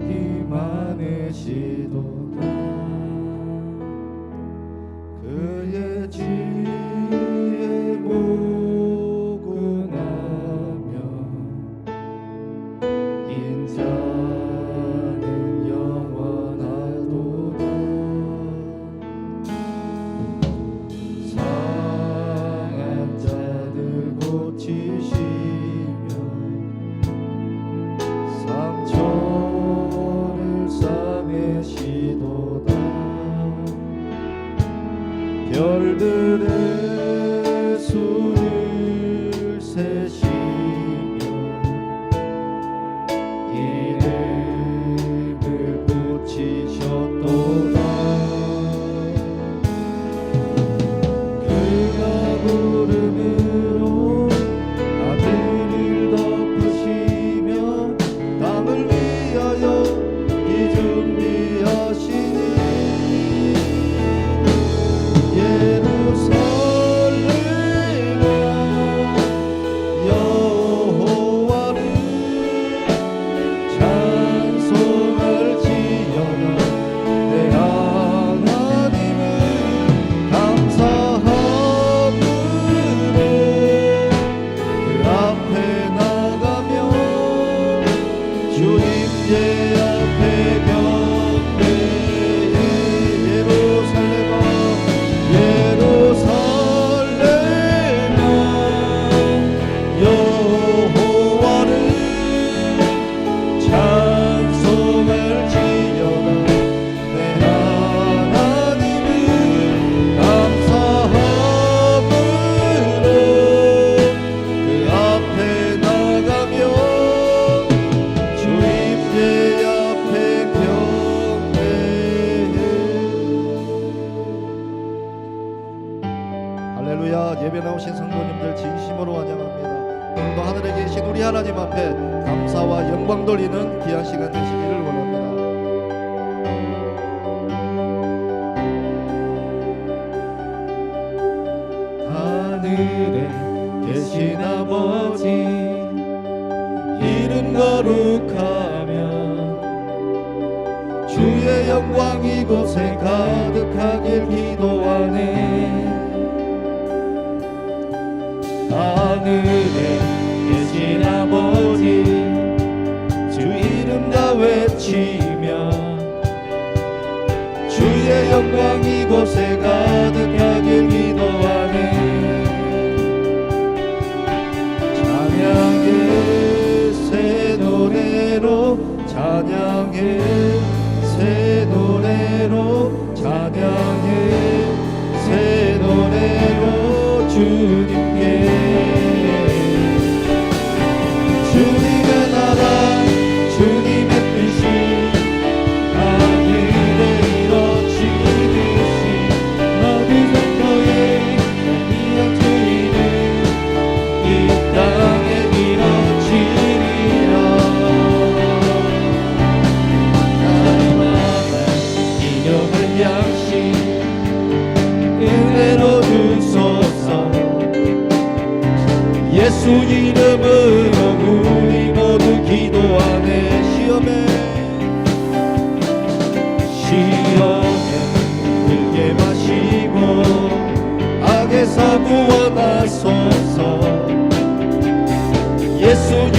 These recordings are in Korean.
여기만의 시도 예배 나오신 성도님들 진심으로 환영합니다. 오늘도 하늘에 계신 우리 하나님 앞에 감사와 영광 돌리는 귀한 시간 되시기를 원합니다. 하늘에 계신 아버지 이름 거룩하며 주의 영광 이곳에 가득하길 기도하네 하늘에 계신 아버지 주 이름 다 외치며 주의 영광 이곳에 구원하소서. 예수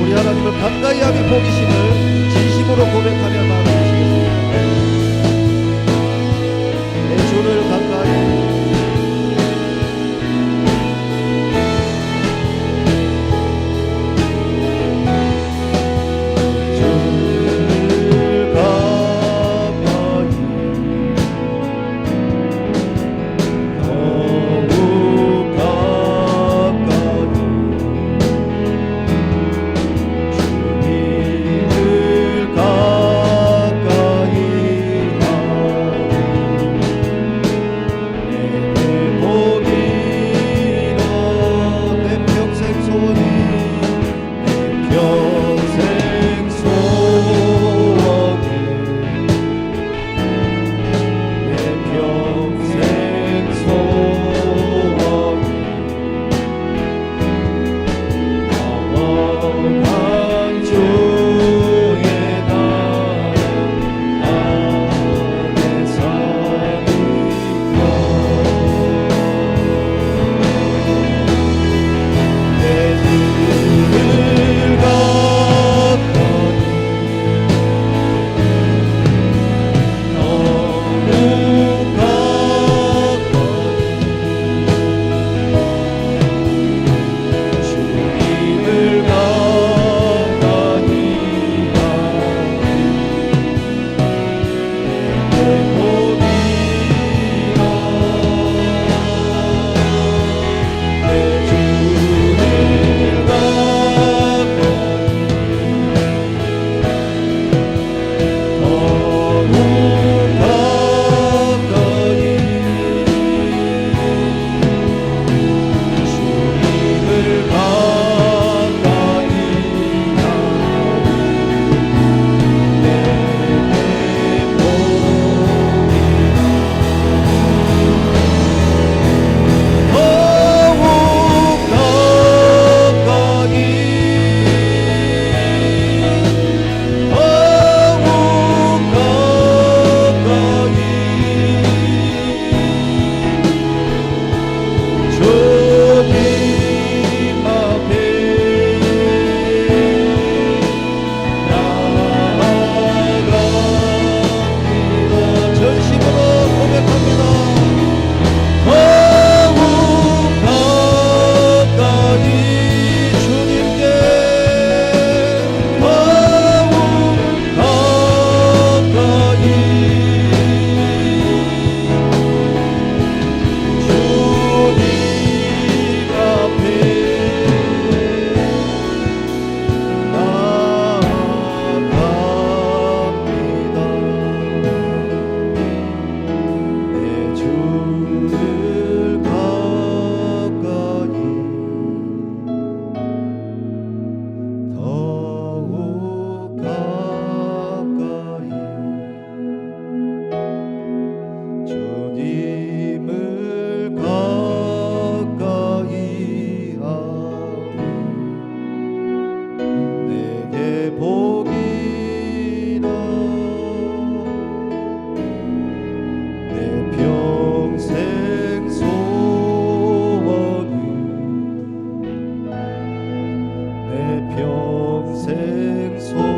우리 하나님을 가까이 하는 호기심을 진심으로 고백하며 나아가 내 평생 소